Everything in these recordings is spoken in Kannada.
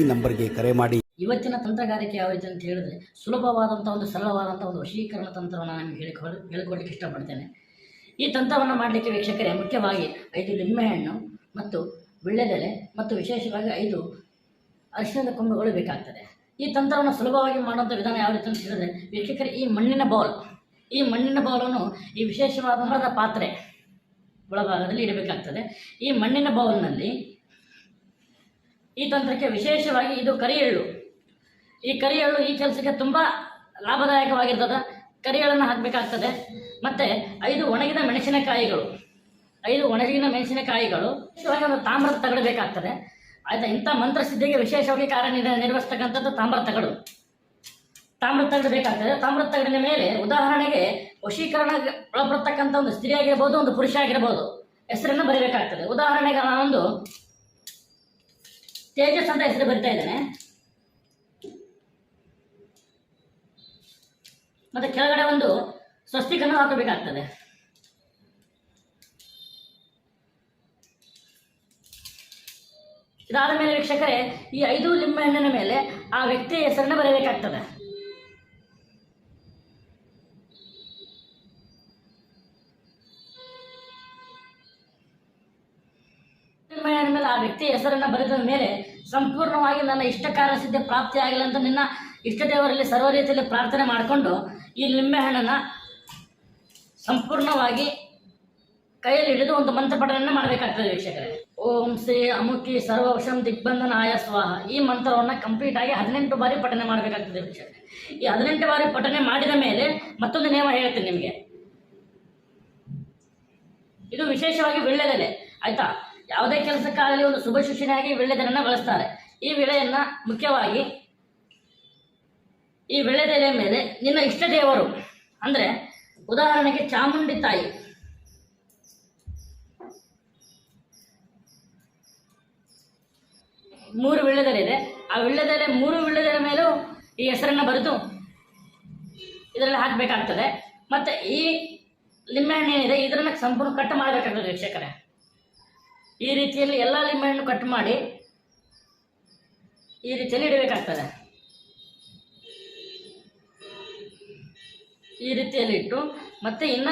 ಈ ನಂಬರ್ಗೆ ಕರೆ ಮಾಡಿ. ಇವತ್ತಿನ ತಂತ್ರಗಾರಿಕೆ ಯಾವ ಅಂತ ಹೇಳಿದ್ರೆ ಸುಲಭವಾದಂಥ ಒಂದು ಸರಳವಾದಂಥ ಒಂದು ವಶೀಕರಣ ತಂತ್ರವನ್ನು ನಾನು ಹೇಳಿಕೊಳ್ಳಿ ಹೇಳಿಕೊಡ್ಲಿಕ್ಕೆ ಇಷ್ಟಪಡ್ತೇನೆ. ಈ ತಂತ್ರವನ್ನು ಮಾಡಲಿಕ್ಕೆ ವೀಕ್ಷಕರೇ ಮುಖ್ಯವಾಗಿ ಐದು ಲಿಂಬೆಹಣ್ಣು ಮತ್ತು ವಿಳ್ಳೆದೆಲೆ ಮತ್ತು ವಿಶೇಷವಾಗಿ ಐದು ಅರಿಶಿನದ ಕೊಂಬೆಗಳು ಬೇಕಾಗ್ತದೆ. ಈ ತಂತ್ರವನ್ನು ಸುಲಭವಾಗಿ ಮಾಡುವಂಥ ವಿಧಾನ ಯಾವ ರೀತಿ ಅಂತ ಹೇಳಿದ್ರೆ ವೀಕ್ಷಕರೇ ಈ ಮಣ್ಣಿನ ಬೌಲ್ ಈ ಮಣ್ಣಿನ ಬೌಲನ್ನು ಈ ವಿಶೇಷವಾದ ಪಾತ್ರೆ ಒಳಭಾಗದಲ್ಲಿ ಇಡಬೇಕಾಗ್ತದೆ. ಈ ಮಣ್ಣಿನ ಬೌಲ್ನಲ್ಲಿ ಈ ತಂತ್ರಕ್ಕೆ ವಿಶೇಷವಾಗಿ ಇದು ಕರಿ ಎಳ್ಳು ಈ ಕರಿ ಎಳ್ಳು ಈ ಕೆಲಸಕ್ಕೆ ತುಂಬ ಲಾಭದಾಯಕವಾಗಿರ್ತದೆ. ಕರಿ ಎಳ್ಳನ್ನು ಹಾಕಬೇಕಾಗ್ತದೆ. ಮತ್ತು ಐದು ಒಣಗಿದ ಮೆಣಸಿನಕಾಯಿಗಳು. ಐದು ಒಣಗಿದ ಮೆಣಸಿನಕಾಯಿಗಳು ವಿಶೇಷವಾಗಿ ಒಂದು ತಾಮ್ರದ ತಗಡು ಬೇಕಾಗ್ತದೆ. ಆಯಿತಾ, ಇಂಥ ಮಂತ್ರಸಿದ್ಧಿಗೆ ವಿಶೇಷವಾಗಿ ಕಾರ್ಯ ನಿರ್ವಹಿಸ್ತಕ್ಕಂಥದ್ದು ತಾಮ್ರದ ತಗಡು. ತಾಮ್ರದ ತಗಡು ಬೇಕಾಗ್ತದೆ. ತಾಮ್ರದ ತಗಡಿನ ಮೇಲೆ ಉದಾಹರಣೆಗೆ ವಶೀಕರಣ ಒಳಪಡ್ತಕ್ಕಂಥ ಒಂದು ಸ್ತ್ರೀ ಆಗಿರ್ಬೋದು, ಒಂದು ಪುರುಷ ಆಗಿರ್ಬೋದು. ಹೆಸರನ್ನು ಬರೀಬೇಕಾಗ್ತದೆ. ಉದಾಹರಣೆಗೆ ನಾನೊಂದು ತೇಜಸ್ ಅಂತ ಹೆಸರು ಬರ್ತಾ ಇದ್ದಾನೆ. ಮತ್ತೆ ಕೆಳಗಡೆ ಒಂದು ಸ್ವಸ್ತಿಕನ್ನು ಹಾಕಬೇಕಾಗ್ತದೆ. ಇದಾದ ಮೇಲೆ ವೀಕ್ಷಕರೇ, ಈ ಐದು ಲಿಂಬೆಹಣ್ಣಿನ ಮೇಲೆ ಆ ವ್ಯಕ್ತಿಯ ಹೆಸರನ್ನ ಬರೆಯಬೇಕಾಗ್ತದೆ. ಲಿಂಬೆಹಣ್ಣಿನ ಮೇಲೆ ಆ ವ್ಯಕ್ತಿಯ ಹೆಸರನ್ನು ಬರೆದ ಮೇಲೆ ಸಂಪೂರ್ಣವಾಗಿ ನನ್ನ ಇಷ್ಟ ಕಾರ್ಯಸಿದ್ಧಿ ಪ್ರಾಪ್ತಿ ಆಗಿಲ್ಲ ಅಂತ ನಿನ್ನ ಇಷ್ಟ ದೇವರಲ್ಲಿ ಸರ್ವ ರೀತಿಯಲ್ಲಿ ಪ್ರಾರ್ಥನೆ ಮಾಡಿಕೊಂಡು ಈ ಲಿಂಬೆಹಣ್ಣನ್ನು ಸಂಪೂರ್ಣವಾಗಿ ಕೈಯಲ್ಲಿ ಹಿಡಿದು ಒಂದು ಮಂತ್ರ ಮಂತ್ರಪಠಣವನ್ನು ಮಾಡಬೇಕಾಗ್ತದೆ ವೀಕ್ಷಕರೇ. ಓಂ ಶ್ರೀ ಅಮುಖಿ ಸರ್ವವಶಂ ದಿಗ್ಬಂಧನಾಯ ಸ್ವಾಹ. ಈ ಮಂತ್ರವನ್ನು ಕಂಪ್ಲೀಟ್ ಆಗಿ ಹದಿನೆಂಟು ಬಾರಿ ಪಠನೆ ಮಾಡಬೇಕಾಗ್ತದೆ ವೀಕ್ಷಕರೇ. ಈ ಹದಿನೆಂಟು ಬಾರಿ ಪಠನೆ ಮಾಡಿದ ಮೇಲೆ ಮತ್ತೊಂದು ನಿಯಮ ಹೇಳ್ತೀನಿ ನಿಮಗೆ. ಇದು ವಿಶೇಷವಾಗಿ ವಿಳ್ಳೆದೆಲೆ ಆಯ್ತಾ? ಯಾವುದೇ ಕೆಲಸಕ್ಕಾಗಲಿ ಒಂದು ಶುಭ ಸೂಚನೆಯಾಗಿ ವಿಳ್ಳೆದೆಲೆಯನ್ನು ಬಳಸ್ತಾರೆ. ಈ ವಿಳೆಯನ್ನ ಮುಖ್ಯವಾಗಿ ಈ ವೀಳ್ಯದೆಲೆಯ ಮೇಲೆ ನಿನ್ನ ಇಷ್ಟ ದೇವರು, ಅಂದರೆ ಉದಾಹರಣೆಗೆ ಚಾಮುಂಡಿ ತಾಯಿ. ಮೂರು ವಿಳ್ಳೆದೆಲೆ ಇದೆ ಆ ವಿಳ್ಳೆದೆಲೆ ಮೂರು ವಿಳ್ಳೆದೆಲೆ ಮೇಲೂ ಈ ಹೆಸರನ್ನು ಬರೆದು ಇದರಲ್ಲಿ ಹಾಕಬೇಕಾಗ್ತದೆ. ಮತ್ತು ಈ ಲಿಂಬೆಹಣ್ಣು ಏನಿದೆ, ಇದನ್ನು ಸಂಪೂರ್ಣ ಕಟ್ ಮಾಡಬೇಕಾಗ್ತದೆ ವೀಕ್ಷಕರೇ. ಈ ರೀತಿಯಲ್ಲಿ ಎಲ್ಲ ಲಿಂಬೆಹಣ್ಣು ಕಟ್ ಮಾಡಿ ಈ ರೀತಿಯಲ್ಲಿ ಇಡಬೇಕಾಗ್ತದೆ. ಈ ರೀತಿಯಲ್ಲಿ ಇಟ್ಟು ಮತ್ತೆ ಇನ್ನ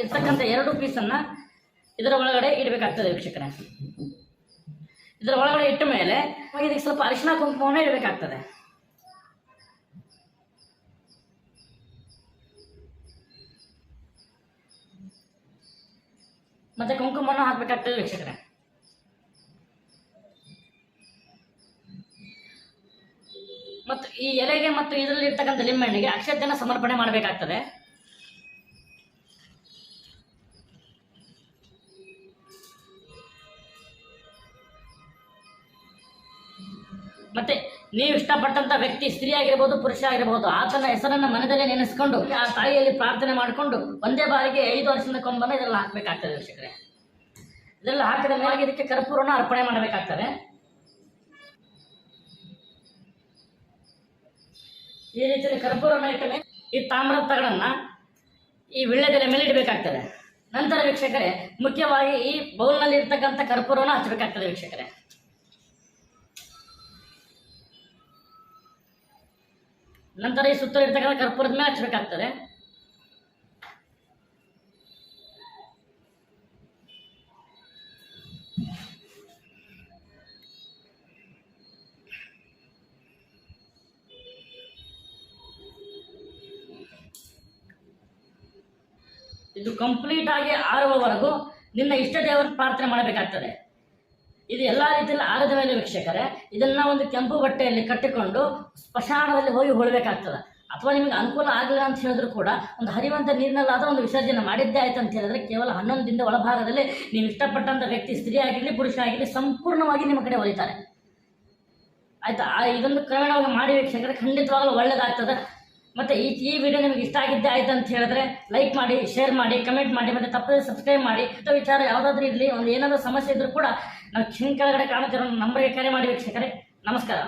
ಇರ್ತಕ್ಕಂಥ ಎರಡು ಪೀಸನ್ನು ಇದರ ಒಳಗಡೆ ಇಡಬೇಕಾಗ್ತದೆ ವೀಕ್ಷಕರೇ. ಇದರ ಒಳಗಡೆ ಇಟ್ಟ ಮೇಲೆ ಇದಕ್ಕೆ ಸ್ವಲ್ಪ ಅರಿಶಿನ ಕುಂಕುಮವನ್ನು ಇಡಬೇಕಾಗ್ತದೆ. ಮತ್ತೆ ಕುಂಕುಮವನ್ನು ಹಾಕಬೇಕಾಗ್ತದೆ ವೀಕ್ಷಕರೇ ಮತ್ತು ಈ ಎಲೆಗೆ ಮತ್ತು ಇದರಲ್ಲಿ ಇರ್ತಕ್ಕಂಥ ಲಿಂಬೆಹಣ್ಣಿಗೆ ಅಕ್ಷತೆಯನ್ನು ಸಮರ್ಪಣೆ ಮಾಡಬೇಕಾಗ್ತದೆ. ಮತ್ತೆ ನೀವು ಇಷ್ಟಪಟ್ಟಂತ ವ್ಯಕ್ತಿ ಸ್ತ್ರೀ ಆಗಿರ್ಬೋದು, ಪುರುಷ ಆಗಿರ್ಬೋದು, ಆತನ ಹೆಸರನ್ನ ಮನದಲ್ಲೇ ನೆನೆಸ್ಕೊಂಡು ಆ ತಾಯಿಯಲ್ಲಿ ಪ್ರಾರ್ಥನೆ ಮಾಡಿಕೊಂಡು ಒಂದೇ ಬಾರಿಗೆ ಐದು ವರ್ಷದ ಕೊಂಬನ್ನು ಇದರಲ್ಲಿ ಹಾಕಬೇಕಾಗ್ತದೆ ವೀಕ್ಷಕರೇ. ಇದೆಲ್ಲ ಹಾಕಿದ ಮೇಲೆ ಇದಕ್ಕೆ ಕರ್ಪೂರನ ಅರ್ಪಣೆ ಮಾಡಬೇಕಾಗ್ತದೆ. ಈ ರೀತಿಯಲ್ಲಿ ಕರ್ಪೂರ ಈ ತಾಮ್ರದ ತಗಡನ್ನ ಈ ವಿಳ್ಳೆದೆಲೆ ಮೇಲೆ ಇಡಬೇಕಾಗ್ತದೆ. ನಂತರ ವೀಕ್ಷಕರೇ, ಮುಖ್ಯವಾಗಿ ಈ ಬೌಲ್ನಲ್ಲಿ ಇರ್ತಕ್ಕಂಥ ಕರ್ಪೂರವನ್ನು ಹಚ್ಚಬೇಕಾಗ್ತದೆ ವೀಕ್ಷಕರೇ. ನಂತರ ಈ ಸುತ್ತ ಇರ್ತಕ್ಕಂಥ ಕರ್ಪೂರದ ಮೇಲೆ ಹಚ್ಚಬೇಕಾಗ್ತದೆ ಇದು ಕಂಪ್ಲೀಟ್ ಆಗಿ ಆರುವವರೆಗೂ ನಿನ್ನ ಇಷ್ಟ ದೇವರ ಪ್ರಾರ್ಥನೆ ಮಾಡಬೇಕಾಗ್ತದೆ. ಇದು ಎಲ್ಲ ರೀತಿಯಲ್ಲಿ ಆರದ ಮೇಲೆ ವೀಕ್ಷಕರೇ, ಇದನ್ನ ಒಂದು ಕೆಂಪು ಬಟ್ಟೆಯಲ್ಲಿ ಕಟ್ಟಿಕೊಂಡು ಸ್ಮಶಾನದಲ್ಲಿ ಹೋಗಿ ಹೊಳಬೇಕಾಗ್ತದೆ. ಅಥವಾ ನಿಮಗೆ ಅನುಕೂಲ ಆಗಲಿಲ್ಲ ಅಂತ ಹೇಳಿದ್ರು ಕೂಡ ಒಂದು ಹರಿವಂತ ನೀರಿನಲ್ಲಾದ ಒಂದು ವಿಸರ್ಜನೆ ಮಾಡಿದ್ದೇ ಆಯ್ತು ಅಂತ ಹೇಳಿದ್ರೆ ಕೇವಲ ಹನ್ನೊಂದಿಂದ ಒಳಭಾಗದಲ್ಲಿ ನೀವು ಇಷ್ಟಪಟ್ಟಂಥ ವ್ಯಕ್ತಿ ಸ್ತ್ರೀ ಆಗಿರಲಿ, ಪುರುಷ ಆಗಿರಲಿ ಸಂಪೂರ್ಣವಾಗಿ ನಿಮ್ಮ ಕಡೆ ಒಲಿತಾರೆ. ಆಯ್ತಾ? ಇದೊಂದು ಕ್ರಮೇಣವಾಗಿ ಮಾಡಿ ವೀಕ್ಷಕರೇ, ಖಂಡಿತವಾಗಲೂ ಒಳ್ಳೇದಾಗ್ತದೆ. ಮತ್ತು ಈ ಈ ವಿಡಿಯೋ ನಿಮಗೆ ಇಷ್ಟ ಆಗಿದ್ದೆ ಆಯ್ತು ಅಂತ ಹೇಳಿದ್ರೆ ಲೈಕ್ ಮಾಡಿ ಶೇರ್ ಮಾಡಿ ಕಮೆಂಟ್ ಮಾಡಿ, ಮತ್ತು ತಪ್ಪದೆ ಸಬ್ಸ್ಕ್ರೈಬ್ ಮಾಡಿ. ಇಂಥ ವಿಚಾರ ಯಾವುದಾದ್ರೂ ಇರಲಿ, ಒಂದು ಏನಾದರೂ ಸಮಸ್ಯೆ ಇದ್ದರೂ ಕೂಡ ನಾವು ಕೆಳಗಡೆ ಕಾಣುತ್ತಿರೋ ನಂಬರ್ಗೆ ಕರೆ ಮಾಡಿ ವೀಕ್ಷಕರೇ. ನಮಸ್ಕಾರ.